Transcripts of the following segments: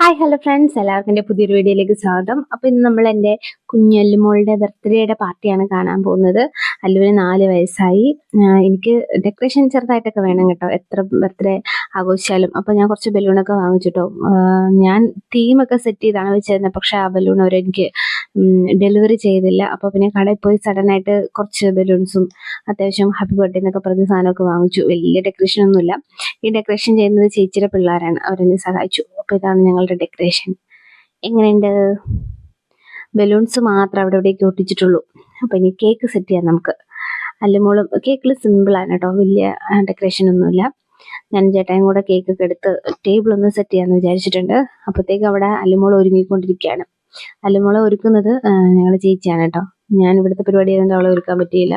Hi hello friends എല്ലാവർക്കും എന്റെ പുതിയൊരു വീഡിയോയിലേക്ക് സ്വാഗതം. അപ്പോൾ ഇന്ന് നമ്മൾ എന്റെ കുഞ്ഞല്ലുമോളുടെ ബർത്ത്ഡേയുടെ പാർട്ടിയാണ് കാണാൻ പോകുന്നത്. അല്ലുവിന് നാല് വയസ്സായി. എനിക്ക് ഡെക്കറേഷൻ ചെറുതായിട്ടൊക്കെ വേണം കേട്ടോ. എത്ര ബർത്ത്ഡേ ആഘോഷിച്ചാലും. അപ്പോൾ ഞാൻ കുറച്ച് ബലൂണൊക്കെ വാങ്ങിച്ചിട്ടോ. ഞാൻ തീമൊക്കെ സെറ്റ് ചെയ്താണ് വെച്ചിരുന്നത് പക്ഷേ ആ ബലൂൺ അവരെനിക്ക് ഡെലിവറി ചെയ്തില്ല. അപ്പോൾ പിന്നെ കടയിൽ പോയി സഡൻ ആയിട്ട് കുറച്ച് ബലൂൺസും അത്യാവശ്യം ഹാപ്പി ബർത്ത്ഡേ എന്നൊക്കെ പറഞ്ഞ സാധനമൊക്കെ വാങ്ങിച്ചു. വലിയ ഡെക്കറേഷൻ ഒന്നുമില്ല. ഈ ഡെക്കറേഷൻ ചെയ്യുന്നത് ചേച്ചിയുടെ പിള്ളേരാണ്. അവരെന്നെ സഹായിച്ചു. അപ്പോൾ ഇതാണ് ഞങ്ങളുടെ ഡെക്കറേഷൻ എങ്ങനെയുണ്ട്? ബലൂൺസ് മാത്രം അവിടെ ഇവിടേക്ക് ഒട്ടിച്ചിട്ടുള്ളൂ. അപ്പോൾ ഇനി കേക്ക് സെറ്റ് ചെയ്യാം നമുക്ക്. അല്ലുമോളും കേക്കിൽ സിമ്പിളാണ് കേട്ടോ. വലിയ ഡെക്കറേഷൻ ഒന്നുമില്ല. ഞാൻ ചേട്ടായും കൂടെ കേക്ക് ഒക്കെ എടുത്ത് ടേബിൾ ഒന്ന് സെറ്റ് ചെയ്യാമെന്ന് വിചാരിച്ചിട്ടുണ്ട്. അപ്പോഴത്തേക്ക് അവിടെ അല്ലുമോൾ ഒരുങ്ങിക്കൊണ്ടിരിക്കുകയാണ്. അല്ലുമോളെ ഒരുക്കുന്നത് ഞങ്ങളുടെ ചേച്ചിയാണ് കേട്ടോ. ഞാൻ ഇവിടുത്തെ പരിപാടി ആയതുകൊണ്ട് അവളെ ഒരുക്കാൻ പറ്റിയില്ല.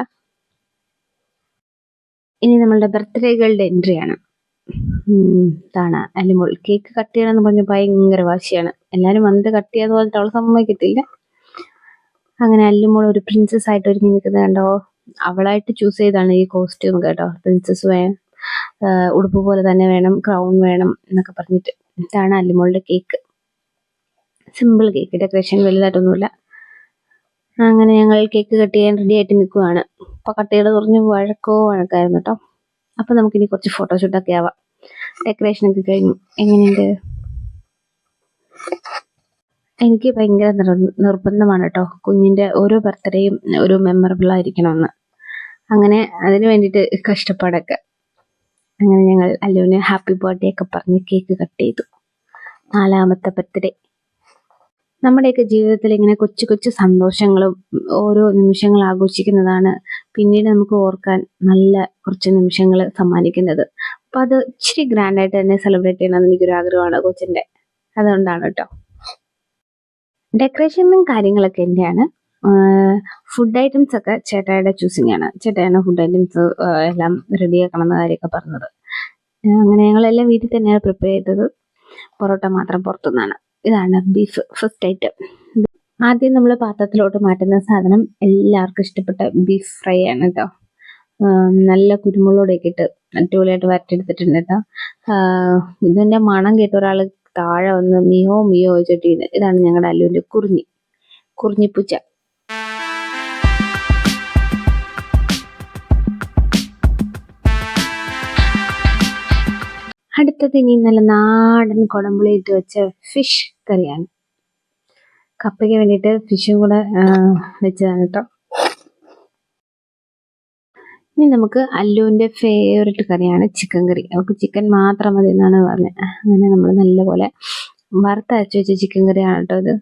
ഇനി നമ്മളുടെ ബർത്ത്ഡേകളുടെ എൻട്രി ആണ്. ഇതാണ് അലിമോൾ കേക്ക് കട്ട് ചെയ്യണമെന്ന് പറഞ്ഞ ഭയങ്കര വാശിയാണ്. എല്ലാവരും വന്നിട്ട് കട്ട് ചെയ്യാന്ന് പറഞ്ഞിട്ട് അവൾ സമ്മതിക്കത്തില്ല. അങ്ങനെ അല്ലുമോൾ ഒരു പ്രിൻസസ് ആയിട്ട് ഒരുങ്ങി നിൽക്കുന്നത് കണ്ടോ? അവളായിട്ട് ചൂസ് ചെയ്താണ് ഈ കോസ്റ്റ്യൂം കേട്ടോ. പ്രിൻസസ് വേണം ഉടുപ്പ് പോലെ തന്നെ വേണം ക്രൗൺ വേണം എന്നൊക്കെ പറഞ്ഞിട്ട് ഇതാണ് അല്ലിമോളുടെ കേക്ക് സിമ്പിൾ കേക്ക് ഡെക്കറേഷൻ വലുതായിട്ടൊന്നുമില്ല. അങ്ങനെ ഞങ്ങൾ കേക്ക് കട്ട് ചെയ്യാൻ റെഡി ആയിട്ട് നിൽക്കുവാണ്. അപ്പോൾ കട്ടയുടെ കുറഞ്ഞ് വഴക്കോ വഴക്കായിരുന്നു കേട്ടോ. അപ്പം നമുക്കിനി കുറച്ച് ഫോട്ടോഷൂട്ടൊക്കെ ആവാം. ഡെക്കറേഷൻ ഒക്കെ കഴിഞ്ഞു. എങ്ങനെയുണ്ട്? എനിക്ക് ഭയങ്കര നിർ- നിർബന്ധമാണ് കേട്ടോ. കുഞ്ഞിന്റെ ഓരോ ബർത്ത്ഡേയും ഒരു മെമ്മറബിൾ ആയിരിക്കണമെന്ന്. അങ്ങനെ അതിന് വേണ്ടിയിട്ട് കഷ്ടപ്പാടൊക്കെ. അങ്ങനെ ഞങ്ങൾ അല്ലുവിന് ഹാപ്പി ബർത്ത്ഡേ ഒക്കെ പറഞ്ഞ് കേക്ക് കട്ട് ചെയ്തു. നാലാമത്തെ ബർത്ത്ഡേ. നമ്മുടെയൊക്കെ ജീവിതത്തിൽ ഇങ്ങനെ കൊച്ചു കൊച്ചു സന്തോഷങ്ങളും ഓരോ നിമിഷങ്ങൾ ആഘോഷിക്കുന്നതാണ് പിന്നീട് നമുക്ക് ഓർക്കാൻ നല്ല കുറച്ച് നിമിഷങ്ങൾ സമ്മാനിക്കുന്നത്. അപ്പൊ അത് ഇച്ചിരി ഗ്രാൻഡ് ആയിട്ട് തന്നെ സെലിബ്രേറ്റ് ചെയ്യണമെന്ന് എനിക്കൊരു ആഗ്രഹമാണ് കൊച്ചിന്റെ അതുകൊണ്ടാണ് കേട്ടോ. ഡെക്കറേഷനും കാര്യങ്ങളൊക്കെ എന്റെയാണ്. ഫുഡ് ഐറ്റംസ് ഒക്കെ ചേട്ടായുടെ ചൂസിങ് ആണ്. ചേട്ടായാണ് ഫുഡ് ഐറ്റംസ് എല്ലാം റെഡിയാക്കണം എന്ന കാര്യമൊക്കെ പറഞ്ഞത്. അങ്ങനെ ഞങ്ങളെല്ലാം വീട്ടിൽ തന്നെയാണ് പ്രിപ്പയർ ചെയ്തത്. പൊറോട്ട മാത്രം പുറത്തുനിന്നാണ്. ഇതാണ് ബീഫ് ഫസ്റ്റ് ഐറ്റം ആദ്യം നമ്മൾ പാത്രത്തിലോട്ട് മാറ്റുന്ന സാധനം എല്ലാവർക്കും ഇഷ്ടപ്പെട്ട ബീഫ് ഫ്രൈ ആണ് കേട്ടോ നല്ല കുരുമുളകൊക്കെ ഇട്ട് അടിപൊളിയായിട്ട് വരട്ടിയെടുത്തിട്ടുണ്ട് കേട്ടോ ഇതിന്റെ മണം കേട്ട ഒരാൾ താഴെ വന്ന് മിയോ മിയോ ചോദിച്ചിട്ട് ഇതാണ് ഞങ്ങളുടെ അല്ലുവിന്റെ കുറിഞ്ഞി. കുറിഞ്ഞിപ്പൂച്ച. അടുത്തത് ഇനി നല്ല നാടൻ കുടമ്പുളി ഇട്ട് വെച്ച ഫിഷ് കറിയാണ്. കപ്പയ്ക്ക് വേണ്ടിയിട്ട് ഫിഷും കൂടെ വെച്ചതാണ് കേട്ടോ ഇനി നമുക്ക് അല്ലുവിന്റെ ഫേവററ്റ് കറിയാണ് ചിക്കൻ കറി. അവൾക്ക് ചിക്കൻ മാത്രം മതി എന്നാണ് പറഞ്ഞത് അങ്ങനെ നമ്മൾ നല്ലപോലെ വറുത്തരച്ച് വെച്ച ചിക്കൻ കറിയാണ് കേട്ടോ ഇത്.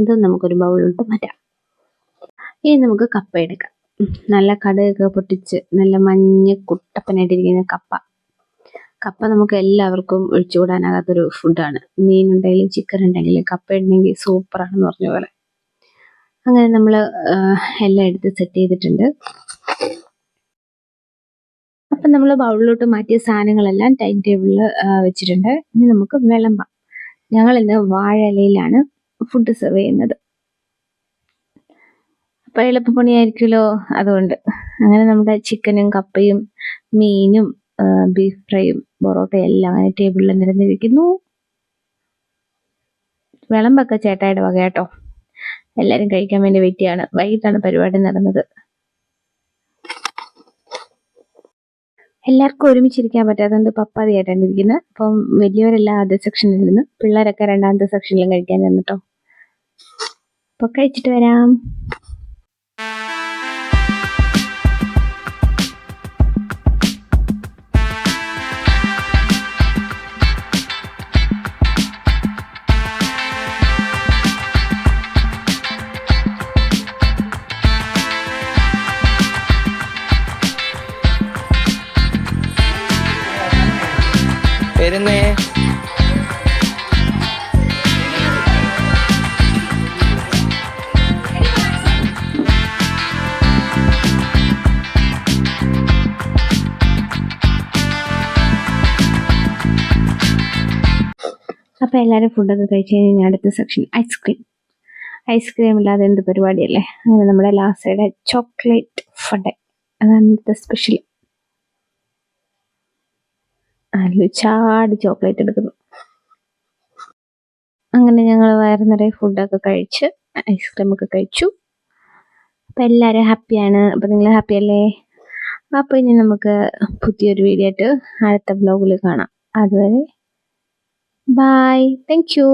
ഇത് നമുക്കൊരു ബൗളിലോട്ട് മാറ്റാം. ഇനി നമുക്ക് കപ്പ എടുക്കാം. നല്ല കടുകൊക്കെ പൊട്ടിച്ച് നല്ല മഞ്ഞ കുട്ടപ്പനായിട്ടിരിക്കുന്ന കപ്പ. കപ്പ നമുക്ക് എല്ലാവർക്കും ഒഴിച്ചുകൂടാനാകാത്തൊരു ഫുഡാണ് മീൻ ഉണ്ടെങ്കിലും ചിക്കൻ ഉണ്ടെങ്കിലും കപ്പ ഉണ്ടെങ്കിൽ സൂപ്പറാണെന്ന് പറഞ്ഞ പോലെ. അങ്ങനെ നമ്മൾ എല്ലാം എടുത്ത് സെറ്റ് ചെയ്തിട്ടുണ്ട്. അപ്പം നമ്മൾ ബൗളിലോട്ട് മാറ്റിയ സാധനങ്ങളെല്ലാം ടൈം ടേബിളിൽ വെച്ചിട്ടുണ്ട്. ഇനി നമുക്ക് വിളമ്പാം. ഞങ്ങൾ ഇന്ന് വാഴയിലയിലാണ് ഫുഡ് സെർവ് ചെയ്യുന്നത്. അപ്പം എളുപ്പപ്പണിയായിരിക്കുമല്ലോ അതുകൊണ്ട്. അങ്ങനെ നമ്മുടെ ചിക്കനും കപ്പയും മീനും ബീഫ് ഫ്രൈയും പൊറോട്ടയും എല്ലാം അങ്ങനെ ടേബിളിൽ നിരന്നിരിക്കുന്നു. വിളമ്പൊക്കെ ചേട്ടായുടെ വക കേട്ടോ. എല്ലാവരും കഴിക്കാൻ വേണ്ടി വെയിറ്റ് ചെയ്യാണ് വൈകിട്ടാണ് പരിപാടി നടന്നത്. എല്ലാവർക്കും ഒരുമിച്ചിരിക്കാൻ പറ്റാത്തതുകൊണ്ട് പപ്പാതിയായിട്ടാണ് ഇരിക്കുന്നത് അപ്പം വലിയവരെല്ലാം ആദ്യ സെക്ഷനിൽ നിന്ന് പിള്ളേരൊക്കെ രണ്ടാമത്തെ സെക്ഷനിലും കഴിക്കാൻ വന്നിട്ടോ അപ്പോൾ കഴിച്ചിട്ട് വരാം. വരുന്നേ. അപ്പൊ എല്ലാവരും ഫുഡൊക്കെ കഴിച്ച് കഴിഞ്ഞാൽ അടുത്ത സെക്ഷൻ ഐസ്ക്രീം ഐസ്ക്രീം ഇല്ലാതെ എന്ത് പരിപാടിയല്ലേ? അങ്ങനെ നമ്മുടെ ലാസ്റ്റ് ചോക്ലേറ്റ് ഫുഡ് അതാണ് ഇന്നത്തെ സ്പെഷ്യൽ അല്ലു ചാടി ചോക്ലേറ്റ് എടുക്കുന്നു. അങ്ങനെ ഞങ്ങൾ വയറ് നിറയെ ഫുഡൊക്കെ കഴിച്ച് ഐസ്ക്രീം ഒക്കെ കഴിച്ചു. അപ്പം എല്ലാവരും ഹാപ്പിയാണ് അപ്പം നിങ്ങൾ ഹാപ്പി അല്ലേ? അപ്പോൾ ഇനി നമുക്ക് പുതിയൊരു വീഡിയോ ആയിട്ട് അടുത്ത ബ്ലോഗിൽ കാണാം. അതുവരെ ബായ് താങ്ക് യു